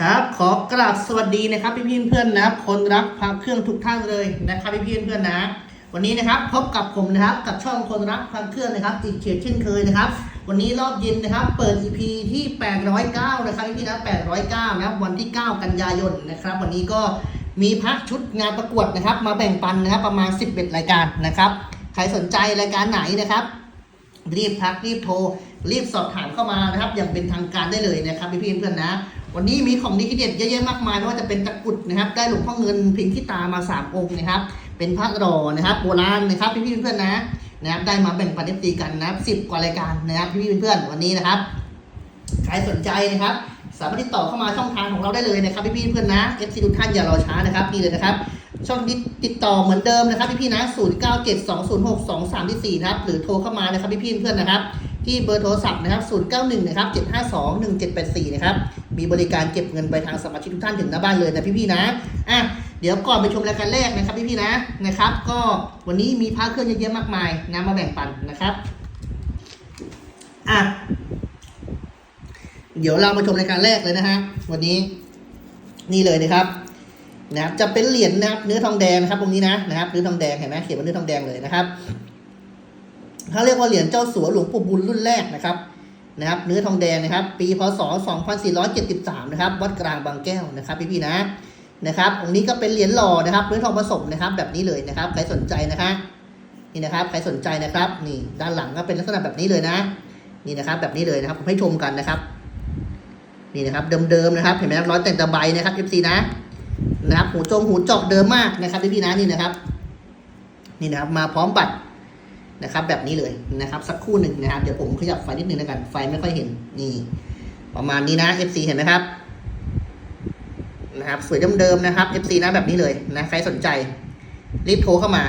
ครับขอกราบสวัสดีนะครับพี่พี่เพื่อนนะคนรักพระเครื่องทุกท่านเลยนะครับพี่พี่เพื่อนนะวันนี้นะครับพบกับผมนะครับกับช่องคนรักพระเครื่องนะครับอีกเช่นเช่นเคยนะครับ วันนี้รอบเย็นนะครับ เปิด EP ที่ 809 นะครับพี่พี่นะ809นะครับวันที่ 9 กันยายนนะครับ วันนี้ก็มีพระชุดงานประกวดนะครับ มาแบ่งปันนะครับประมาณ 11 รายการนะครับใครสนใจรายการไหนนะครับ รีบทักรีบโทร รีบสอบถามเข้ามานะครับ อย่างเป็นทางการได้เลยนะครับพี่เพื่อนนะ วันนี้มีของดีที่เด็ดเยอะแยะมากมายไม่ว่าจะเป็นตะกุดนะครับ ได้หลวงพ่อเงินพิมพ์ที่ตามาสามองค์นะครับ เป็นพระหล่อนะครับโบราณนะครับพี่เพื่อนนะนะครับได้มาแบ่งปันเอฟซีกันนะครับสิบกว่ารายการนะครับพี่ๆเพื่อนวันนี้นะครับใครสนใจนะครับสามารถติดต่อเข้ามาช่องทางของเราได้เลยนะครับพี่ๆเพื่อนนะ FC ทุกท่านอย่ารอช้านะครับนี่เลยนะครับ ช่องติดต่อเหมือนเดิมนะครับพี่ๆนะ 0 9 7 2 0 6 2 3 4นะครับหรือโทรเข้ามานะครับพี่ๆเพื่อนนะครับ ที่เบอร์โทรศัพท์นะครับ 091 นะครับ 752 1784 นะครับ มีบริการเก็บเงินไปทางสมาชิกทุกท่านถึงหน้าบ้านเลยนะพี่ๆนะ อะ เดี๋ยวก่อนไปชมรายการแรกนะครับพี่ๆนะ นะครับ ก็วันนี้มีพระเครื่องเยอะแยะมากมายนะมาแบ่งปันนะครับ อะ เดี๋ยวเรามาชมรายการแรกเลยนะฮะ วันนี้นี่เลยนะครับนะครับ จะเป็นเหรียญนะครับ เนื้อทองแดงนะครับ ตรงนี้นะ นะครับ เนื้อทองแดงเห็นไหมเขียนว่าเนื้อทองแดงเลยนะครับ เขาเรียกว่าเหรียญเจ้าสัวหลวงปู่บุญรุ่นแรกนะครับนะครับ เนื้อทองแดงนะครับ ปีพศ 2473 นะครับ วัดกลางบางแก้วนะครับพี่ๆนะนะครับองค์นี้ก็เป็นเหรียญหล่อนะครับเนื้อทองผสมนะครับ แบบนี้เลยนะครับ ใครสนใจนะคะนี่นะครับ ใครสนใจนะครับ นี่ด้านหลังก็เป็นลักษณะแบบนี้เลยนะ นี่นะครับ แบบนี้เลยนะครับผมให้ชมกันนะครับ นี่นะครับเดิมๆนะครับ เห็นไหมครับร้อยแต่งตะไบนะครับ FC นะนะครับหูจงหูจาะเดิมมากนะครับพี่ๆนะนี่นะครับ นี่นะครับมาพร้อมบัตร นะครับแบบนี้เลยนะครับสักครู่หนึ่งนะครับเดี๋ยวผมขยับไฟนิดนึงแล้วกันไฟไม่ค่อยเห็นนี่ ประมาณนี้นะ FC เห็นไหมครับนะครับสวยเดิมๆนะครับ FC นะแบบนี้เลยนะใครสนใจรีบโทรเข้ามา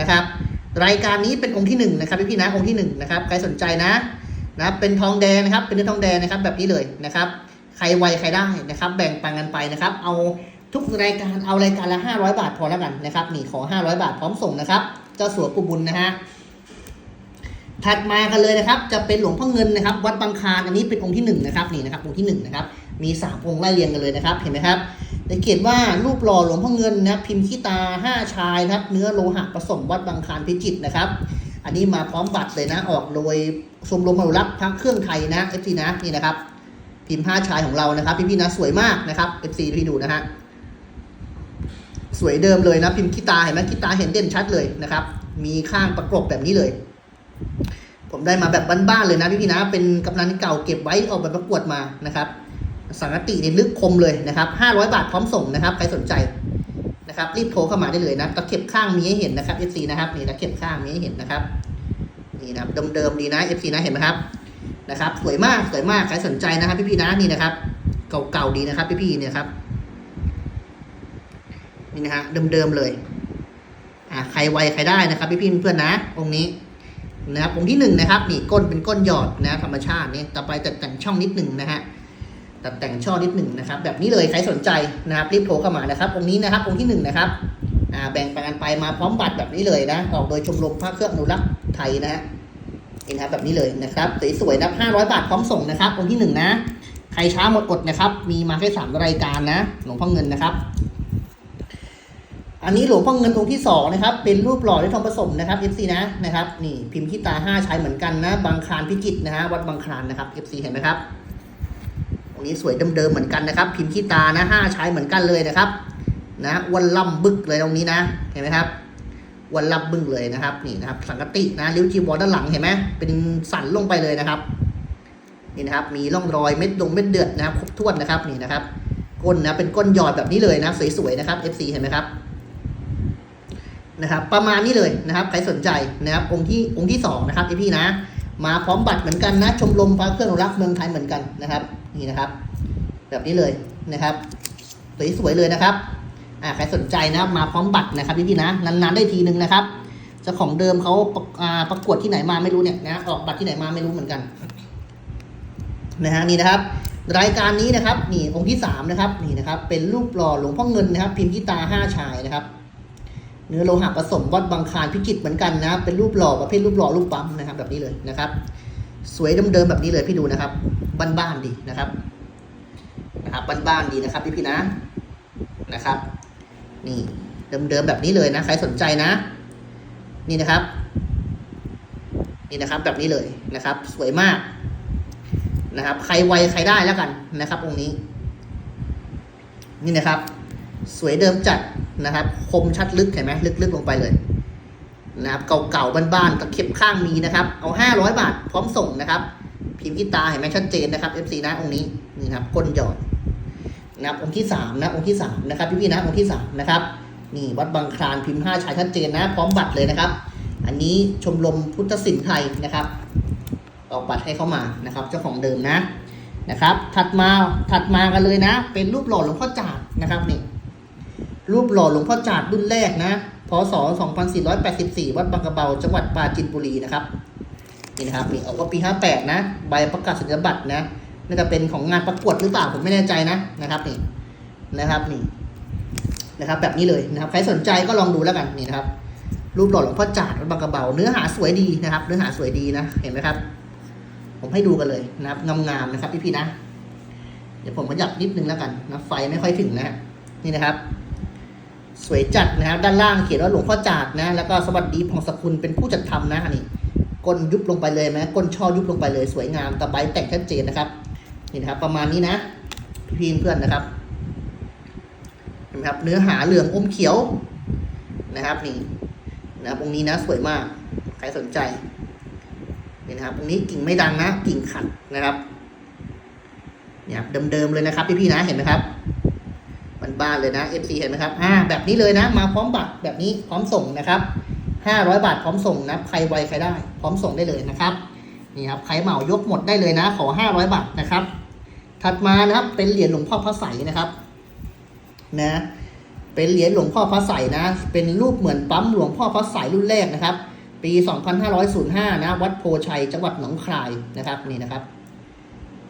นะครับ รายการนี้เป็นองค์ที่หนึ่งนะครับพี่ๆนะองค์ที่หนึ่งนะครับใครสนใจนะนะเป็นทองแดงนะครับเป็นเนื้อทองแดงนะครับแบบนี้เลยนะครับ ใครไวใครได้นะครับ แบ่งปันกันไปนะครับ เอาทุกรายการเอารายการละ 500 บาทพอแล้วกันนะครับนี่ขอ 500 บาทพร้อมส่งนะครับเจ้าสัวกุบุญนะฮะ ถัดมากันเลยนะครับ จะเป็นหลวงพ่อเงินนะครับ วัดบางคานอันนี้เป็นองค์ที่หนึ่งนะครับนี่นะครับองค์ที่หนึ่งนะครับมีสามองค์ไล่เรียงกันเลยนะครับ เห็นไหมครับจะเขียนว่ารูปหล่อหลวงพ่อเงินนะพิมพ์ขี้ตาห้าชายนะครับเนื้อโลหะผสมวัดบางคานพิจิตรนะครับ อันนี้มาพร้อมบัตรเลยนะออกโดยชมรมอนุรักษ์พระเครื่องไทยนะเอฟซีนะนี่นะครับ พิมพ์ห้าชายของเรานะครับ พี่ๆนะสวยมากนะครับเอฟซีพี่ดูนะฮะสวยเดิมเลยนะพิมพ์ขี้ตาเห็นไหมขี้ตาเห็นเด่นชัดเลยนะครับ มีข้างประกบแบบนี้เลย ผมได้มาแบบบ้านๆเลยนะพี่พี่ๆนะ เป็นกำนันเก่าเก็บไว้ออกแบบประกวดมานะครับ สังกตินี่ลึกคมเลยนะครับ 500 บาทพร้อมส่งนะครับ ใครสนใจนะครับ รีบโทรเข้ามาได้เลยนะตะเข็บข้างมีให้เห็นนะครับ FC นะครับนี่ตะเข็บข้างมีให้เห็นนะครับนี่นะครับเดิมๆดีนะ FC นะเห็นไหมครับนะครับ สวยมากสวยมากใครสนใจนะครับ พี่ๆนะนี่นะครับ เก่าๆดีนะครับ พี่ๆเนี่ยครับนี่นะฮะเดิมๆเลยอ่าใครไวใครได้นะครับ พี่ๆเพื่อนนะองค์นี้ นะครับองค์ที่หนึ่งนะครับนี่ก้นเป็นก้นหยอดนะธรรมชาตินี่ต่อไปตัดแต่งช่องนิดหนึ่งนะฮะตัดแต่งช่อนิดหนึ่งนะครับ แบบนี้เลยใครสนใจนะครับรีบโทรเข้ามานะครับองค์นี้นะครับองค์ที่หนึ่งนะครับอ่าแบ่งปันกันไปมาพร้อมบัตรแบบนี้เลยนะออกโดยชมรมพระเครื่องอนุรักษ์ไทยนะฮะนี่นะครับแบบนี้เลยนะครับสวยๆนะห้าร้อยบาทพร้อมส่งนะครับองค์ที่หนึ่งนะใครช้าหมดอดนะครับ มีมาแค่สามรายการนะหลวงพ่อเงินนะครับ อันนี้หลวงพ่อเงินองค์ที่สองนะครับเป็นรูปหล่อด้วยทองผสมนะครับ FC นะนะครับนี่พิมพ์ขี้ตาห้าใช้เหมือนกันนะบางคานพิจิตนะฮะวัดบางคานนะครับ FC เห็นไหมครับองนี้สวยเดิมๆเหมือนกันนะครับ พิมพ์ขี้ตานะห้าใช้เหมือนกันเลยนะครับนะวันล่ำบึกเลยตรงนี้นะเห็นไหมครับวันล่ำบึกเลยนะครับนี่นะครับสังกตินะริ้วจีวรด้านหลังเห็นไหมเป็นสันลงไปเลยนะครับนี่นะครับมีร่องรอยเม็ดดงเม็ดเดือดนะครับครบถ้วนนะครับนี่นะครับก้นนะเป็นก้นหยอดแบบนี้เลยนะสวยๆนะครับ FC เห็นไหมครับ นะครับประมาณนี้เลยนะครับใครสนใจนะครับองค์ที่องค์ที่สองนะครับพี่ๆนะ มาพร้อมบัตรเหมือนกันนะชมรมพระเครื่องรักเมืองไทยเหมือนกันนะครับนี่นะครับ แบบนี้เลยนะครับสวยๆเลยนะครับอ่าใครสนใจนะมาพร้อมบัตรนะครับพี่ๆนะนานๆได้ทีนึงนะครับเจ้าของเดิมเขาประอ่าประกวดที่ไหนมาไม่รู้เนี่ยนะออกบัตรที่ไหนมาไม่รู้เหมือนกันนะฮะนี่นะครับ รายการนี้นะครับนี่องค์ที่สามนะครับนี่นะครับเป็นรูปหล่อหลวงพ่อเงินนะครับ พิมพ์ที่ตาห้าชายนะครับ เนื้อโลหะผสมวัดบางคานพิจิตเหมือนกันนะเป็นรูปหล่อประเภทรูปหล่อรูปปั๊มนะครับ แบบนี้เลยนะครับ สวยเดิมๆแบบนี้เลยพี่ดูนะครับบ้านๆดีนะครับนะครับบ้านๆดีนะครับพี่ๆนะนะครับ นี่เดิมๆแบบนี้เลยนะใครสนใจนะ นี่นะครับ นี่นะครับแบบนี้เลยนะครับ สวยมากนะครับ ใครไวใครได้แล้วกันนะครับองค์นี้ นี่นะครับ สวยเดิมจัด นะครับ คมชัดลึกเห็นไหมลึกๆลงไปเลยนะครับเก่าๆบ้านๆตะเข็บข้างมีนะครับ เอาห้าร้อยบาท พร้อมส่งนะครับ พิมพ์ที่ตาเห็นไหมชัดเจนนะครับ FC นะองค์นี้นี่ครับก้นหยอดนะครับองค์ที่สามนะองค์ที่สามนะครับพี่ๆนะองค์ที่สามนะครับนี่วัดบางคลานพิมพ์ห้าชายชัดเจนนะ พร้อมบัตรเลยนะครับ อันนี้ชมรมพุทธศิลป์ไทยนะครับออกบัตรให้เข้ามานะครับ เจ้าของเดิมนะนะครับ ถัดมาถัดมากันเลยนะ เป็นรูปหล่อหลวงพ่อจาดนะครับนี่ รูปหล่อหลวงพ่อจาดรุ่นแรกนะ พศ 2484 วัดบางกระเบา จังหวัดปราจีนบุรีนะครับนี่นะครับนี่ออกว่าปี 58 นะ ใบประกาศสัญบัตรนะน่าจะเป็นของงานประกวดหรือเปล่าผมไม่แน่ใจนะนะครับนี่นะครับนี่นะครับ แบบนี้เลยนะครับ ใครสนใจก็ลองดูแล้วกันนี่นะครับ รูปหล่อหลวงพ่อจาดวัดบางกระเบา เนื้อหาสวยดีนะครับ เนื้อหาสวยดีนะเห็นไหมครับ ผมให้ดูกันเลยนะครับงามๆนะครับพี่ๆนะ เดี๋ยวผมขยับนิดนึงแล้วกันนะไฟไม่ค่อยถึงนะฮะนี่นะครับ สวยจัดนะครับด้านล่างเขียนว่าหลวงพ่อจาดนะ แล้วก็สวัสดีพงศกุลเป็นผู้จัดทำนะนนี้ก้นยุบลงไปเลยไหมก้นช่อยุบลงไปเลย สวยงามตะไบแต่งชัดเจนนะครับนี่นะครับ ประมาณนี้นะพี่เพื่อนนะครับเห็นไหมครับ เนื้อหาเหลืองอมเขียวนะครับนี่นะครับองค์นี้นะสวยมากใครสนใจนี่นะครับองค์นี้กิ่งไม่ดังนะกิ่งขัดนะครับเนี่ยเดิมๆเลยนะครับพี่ๆนะเห็นไหมครับ บ้านๆเลยนะ FC เห็นไหมครับอ่าแบบนี้เลยนะ มาพร้อมบัตรแบบนี้พร้อมส่งนะครับห้าร้อยบาทพร้อมส่งนะใครไวใครได้ พร้อมส่งได้เลยนะครับนี่ครับใครเหมายกหมดได้เลยนะ ขอห้าร้อยบาทนะครับ ถัดมานะครับเป็นเหรียญหลวงพ่อพระใสนะครับนะเป็นเหรียญหลวงพ่อพระใสนะ เป็นรูปเหมือนปั๊มหลวงพ่อพระใสรุ่นแรกนะครับ ปี 2505 นะ วัดโพชัย จังหวัดหนองคายนะครับนี่นะครับ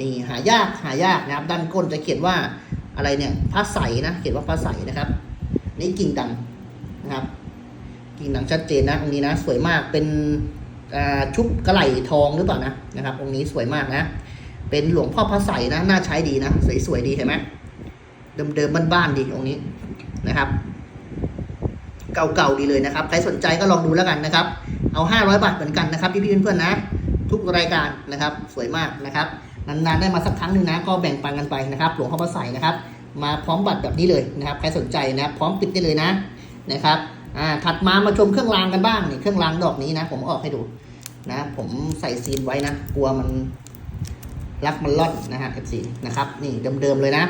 นี่หายากหายากนะครับ ด้านก้นจะเขียนว่าอะไรเนี่ยพระใสนะเขียนว่าพระใสนะครับ นี่กิ่งดังนะครับ กิ่งดังชัดเจนนะองนี้นะสวยมากเป็นชุบกระไหลทองหรือเปล่านะนะครับองค์นี้สวยมากนะ เป็นหลวงพ่อพระใสนะน่าใช้ดีนะสวยๆดีเห็นไหมเดิมๆบ้านๆดีองค์นี้นะครับเก่าๆดีเลยนะครับ ใครสนใจก็ลองดูแล้วกันนะครับ เอาห้าร้อยบาทเหมือนกันนะครับพี่ๆเพื่อนๆนะ ทุกรายการนะครับ สวยมากนะครับ นานๆได้มาสักครั้งหนึ่งนะก็แบ่งปันกันไปนะครับหลวงพ่อพระใสนะครับ มาพร้อมบัตรแบบนี้เลยนะครับใครสนใจนะพร้อมปิดได้เลยนะนะครับอ่าถัดมามาชมเครื่องรางกันบ้างนี่เครื่องรางดอกนี้นะ ผมออกให้ดูนะ ผมใส่ซีนไว้นะ กลัวมันรักมันล่อนนะฮะ F4 นะครับ นี่เดิมๆเลยนะ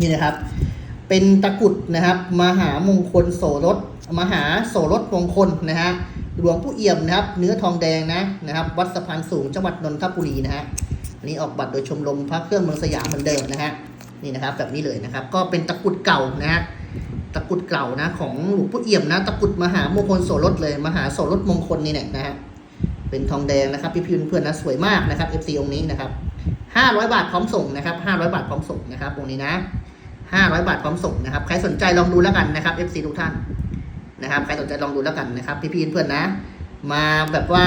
นี่นะครับ เป็นตะกุดนะครับ มหามงคลโสรสมหาโสรสมงคลนะฮะ หลวงผู้เอี่ยมนะครับ เนื้อทองแดงนะนะครับ วัดสะพานสูงจังหวัดนนทบุรีนะฮะอันนี้ออกบัตรโดยชมรมพระเครื่องเมืองสยามเหมือนเดิมนะฮะนี่นะครับแบบนี้เลยนะครับ ก็เป็นตะกรุดเก่านะฮะตะกรุดเก่านะ ของหลวงพ่อเอี่ยมนะตะกรุดมหามงคลโสรสเลยมหาโสรสมงคลนี่แหละนะฮะเป็นทองแดงนะครับพี่ๆเพื่อนนะสวยมากนะครับ FC องค์นี้นะครับห้าร้อยบาทพร้อมส่งนะครับห้าร้อยบาทพร้อมส่งนะครับองค์นี้นะห้าร้อยบาทพร้อมส่งนะครับใครสนใจลองดูแล้วกันนะครับ FC ทุกท่าน นะครับ ใครสนใจลองดูแล้วกันนะครับ พี่ๆเพื่อนๆนะ มาแบบว่า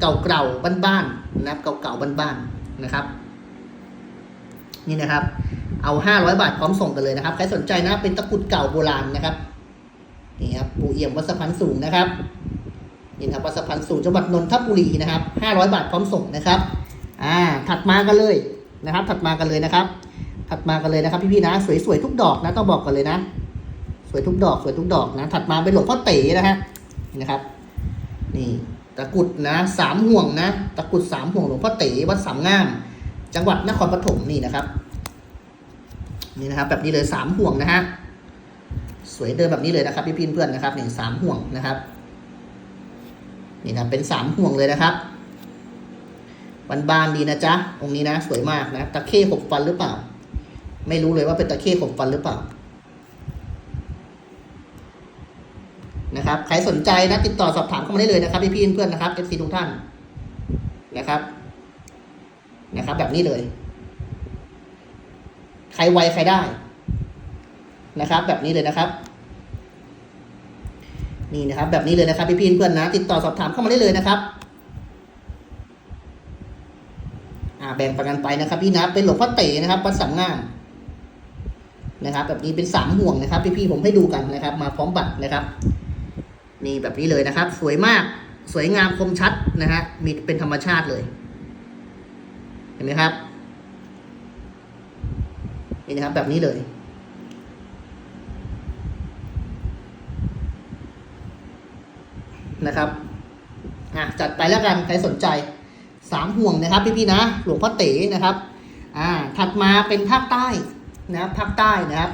เก่าๆบ้านๆนะครับ เก่าๆบ้านๆนะครับ นี่นะครับ เอาห้าร้อยบาทพร้อมส่งกันเลยนะครับ ใครสนใจนะเป็นตะกรุดเก่าโบราณนะครับนี่ครับปูเอี่ยมวัดสะพานสูงนะครับนี่ครับวัดสะพานสูงจังหวัดนนทบุรีนะครับห้าร้อยบาทพร้อมส่งนะครับอ่าถัดมากันเลยนะครับ ถัดมากันเลยนะครับ ถัดมากันเลยนะครับ พี่ๆนะ สวยๆทุกดอกนะต้องบอกกันเลยนะ สวยทุกดอกสวยทุกดอกนะ ถัดมาเป็นหลวงพ่อเต๋นะฮะนี่นะครับ นี่ตะกุดนะสามห่วงนะตะกุดสามห่วงหลวงพ่อเต๋วัดสามงาม จังหวัดนครปฐมนี่นะครับ นี่นะครับ แบบนี้เลยสามห่วงนะฮะสวยเดินแบบนี้เลยนะครับ พี่ๆเพื่อนนะครับนี่สามห่วงนะครับ นี่นะเป็นสามห่วงเลยนะครับบานๆดีนะจ๊ะองค์นี้นะ สวยมากนะตะเข้หกฟันหรือเปล่า ไม่รู้เลยว่าเป็นตะเข้หกฟันหรือเปล่า นะครับใครสนใจนะติดต่อสอบถามเข้ามาได้เลยนะครับพี่ๆเพื่อนนะครับ FC ทุกท่านนะครับนะครับ แบบนี้เลย ใครไวใครได้นะครับ แบบนี้เลยนะครับ นี่นะครับ แบบนี้เลยนะครับพี่ๆเพื่อนนะ ติดต่อสอบถามเข้ามาได้เลยนะครับอ่าแบ่งประกันไปนะครับ พี่นะเป็นหลวงพ่อเต๋นะครับวัดสามงามนะครับ แบบนี้เป็นสามห่วงนะครับ พี่ๆผมให้ดูกันนะครับ มาพร้อมบัตรนะครับ นี่แบบนี้เลยนะครับ สวยมากสวยงามคมชัดนะฮะมีเป็นธรรมชาติเลย เห็นไหมครับนี่นะครับแบบนี้เลยนะครับอะจัดไปแล้วกันใครสนใจสามห่วงนะครับ พี่ๆนะ หลวงพ่อเต๋นะครับอ่าถัดมาเป็นภาคใต้นะครับภาคใต้นะครับ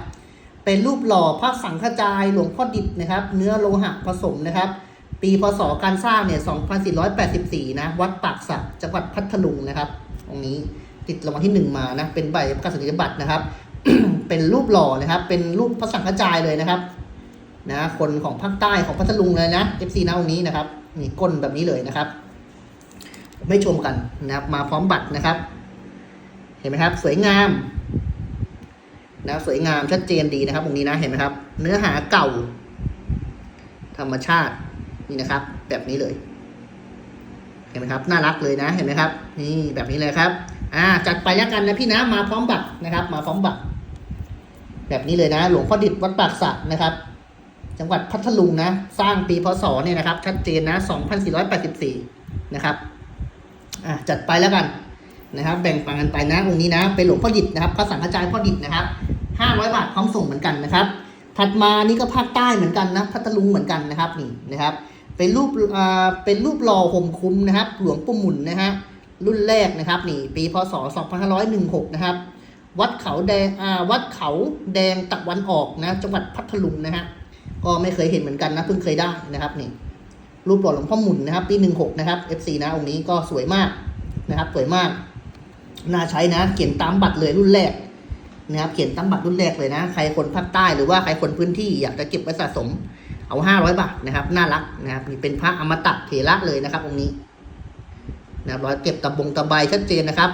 เป็นรูปหล่อพระสังฆจายหลวงพ่อดิบนะครับ เนื้อโลหะผสมนะครับ ปีพศการสร้างเนี่ย 2484 นะ วัดปากสักจังหวัดพัทลุงนะครับ ตรงนี้ติดรางวัลที่หนึ่งมานะ เป็นใบประกาศนียบัตรนะครับ เป็นรูปหล่อนะครับ เป็นรูปพระสังฆจายเลยนะครับ นะ คนของภาคใต้ของพัทลุงเลยนะ FC นะองนี้นะครับ นี่ก้นแบบนี้เลยนะครับ ไม่ชมกันนะครับ มาพร้อมบัตรนะครับ เห็นไหมครับ สวยงาม นะสวยงามชัดเจนดีนะครับองค์นี้นะเห็นไหมครับ เนื้อหาเก่า ธรรมชาตินี่นะครับ แบบนี้เลย เห็นไหมครับ น่ารักเลยนะ เห็นไหมครับ นี่แบบนี้เลยครับ อ่า จัดไปแล้วกันนะพี่นะมาพร้อมบัตรนะครับ มาพร้อมบัตรแบบนี้เลยนะ หลวงพ่อดิษวัดปากสักนะครับ จังหวัดพัทลุงนะ สร้างปีพศเนี่ยนะครับ ชัดเจนนะ 2484 นะครับ อะจัดไปแล้วกันนะครับ แบ่งปันกันไปนะองค์นี้นะ เป็นหลวงพ่อดิษนะครับพระสังฆจายพ่อดิษนะครับ 500 บาทพร้อมส่งเหมือนกันนะครับ ถัดมานี่ก็ภาคใต้เหมือนกันนะพัทลุงเหมือนกันนะครับนี่นะครับ เป็นรูปอ่าเป็นรูปหล่อห่มคุ้มนะครับ หลวงปู่หมุนนะฮะรุ่นแรกนะครับนี่ปีพศ 2516 นะครับ วัดเขาแดงอ่าวัดเขาแดงตะวันออกนะ จังหวัดพัทลุงนะฮะก็ไม่เคยเห็นเหมือนกันนะเพิ่งเคยได้นะครับนี่รูปหล่อหลวงพ่อหมุนนะครับ ปีหนึ่งหกนะครับ FC นะองค์นี้ก็สวยมากนะครับสวยมากน่าใช้นะเขียนตามบัตรเลยรุ่นแรก นะครับเขียนตามบัตรรุ่นแรกเลยนะ ใครคนภาคใต้หรือว่าใครคนพื้นที่อยากจะเก็บไว้สะสม เอาห้าร้อยบาทนะครับ น่ารักนะครับนี่เป็นพระอมตะเถระเลยนะครับองค์นี้นะครับร้อยเก็บตะบงตะไบชัดเจนนะครับ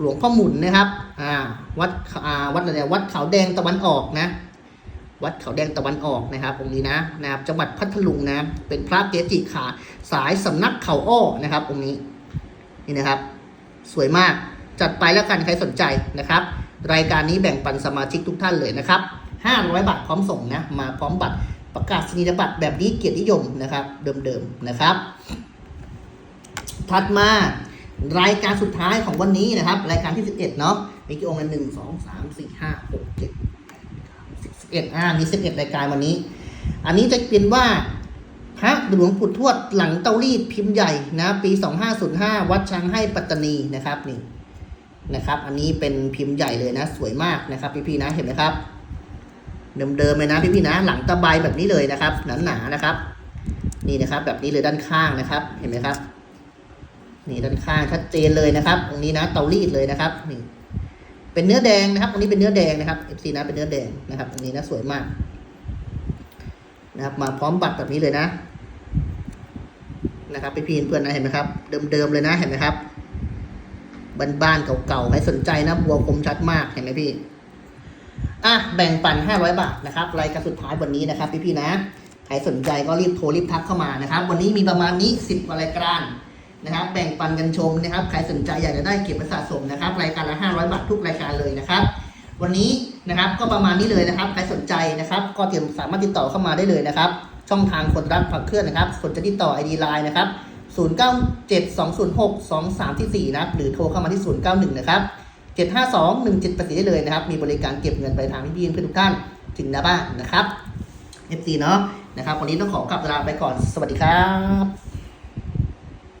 หลวงพ่อหมุนนะครับ อ่า วัดอ่าวัดอะไรนะวัดเขาแดงตะวันออกนะ วัดเขาแดงตะวันออกนะครับองค์นี้นะนะครับ จังหวัดพัทลุงนะ เป็นพระเกจิขาสายสำนักเขาอ้อนะครับองค์นี้ นี่นะครับ สวยมากจัดไปแล้วกันใครสนใจนะครับ รายการนี้แบ่งปันสมาชิกทุกท่านเลยนะครับ 500 บาทพร้อมส่งนะ มาพร้อมบัตรประกาศนียบัตรแบบนี้เกียรตินิยมนะครับ เดิมๆนะครับ ถัดมารายการสุดท้ายของวันนี้นะครับ รายการที่ 11 เนาะมีกี่องค์กันหนึ่งสองสามสี่ห้าหกเจ็ดสิบเอ็ดอ่ามีสิบเอ็ดรายการวันนี้ อันนี้จะเป็นว่าพระหลวงปู่ทวดหลังเตารีดพิมพ์ใหญ่นะ ปีสองห้าศูนย์ห้าวัดช้างให้ปัตตานีนะครับนี่ นะครับ อันนี้เป็นพิมพ์ใหญ่เลยนะ สวยมากนะครับพี่ๆนะ เห็นไหมครับ เดิมๆเลยนะพี่ๆนะ หลังตะไบแบบนี้เลยนะครับ หนาๆนะครับ นี่นะครับ แบบนี้เลยด้านข้างนะครับ เห็นไหมครับ นี่ด้านข้างชัดเจนเลยนะครับ ตรงนี้นะเตารีดเลยนะครับ นี่ เป็นเนื้อแดงนะครับ ตรงนี้เป็นเนื้อแดงนะครับ FC นะ เป็นเนื้อแดงนะครับ ตรงนี้นะสวยมาก นะครับ มาพร้อมบัตรแบบนี้เลยนะ นะครับพีนเพื่อนนะ เห็นไหมครับ เดิมๆเลยนะ เห็นไหมครับ บ้านๆเก่าๆใครสนใจนะบัวคมชัดมากเห็นไหมพี่อะแบ่งปัน500บาทนะครับรายการสุดท้ายวันนี้นะครับ พี่ๆนะใครสนใจก็รีบโทรรีบทักเข้ามานะครับ วันนี้มีประมาณนี้10กว่ารายการนะครับแบ่งปันกันชมนะครับใครสนใจอยากจะได้เก็บไว้สะสมนะครับ รายการละ500บาททุกรายการเลยนะครับ วันนี้นะครับก็ประมาณนี้เลยนะครับใครสนใจนะครับ ก็เตรียมสามารถติดต่อเข้ามาได้เลยนะครับ ช่องทางคนรักผักเคลื่อนนะครับสนใจติดต่อ ID Line นะครับ 0972062344นะครับหรือโทรเข้ามาที่ 091 นะครับ 7521784ได้เลยนะครับ มีบริการเก็บเงินปลายทางพี่ๆเพื่อนทุกท่านถึงหน้าบ้านนะครับ FC เนาะนะครับ วันนี้ต้องขอกลับลาไปก่อน สวัสดีครับ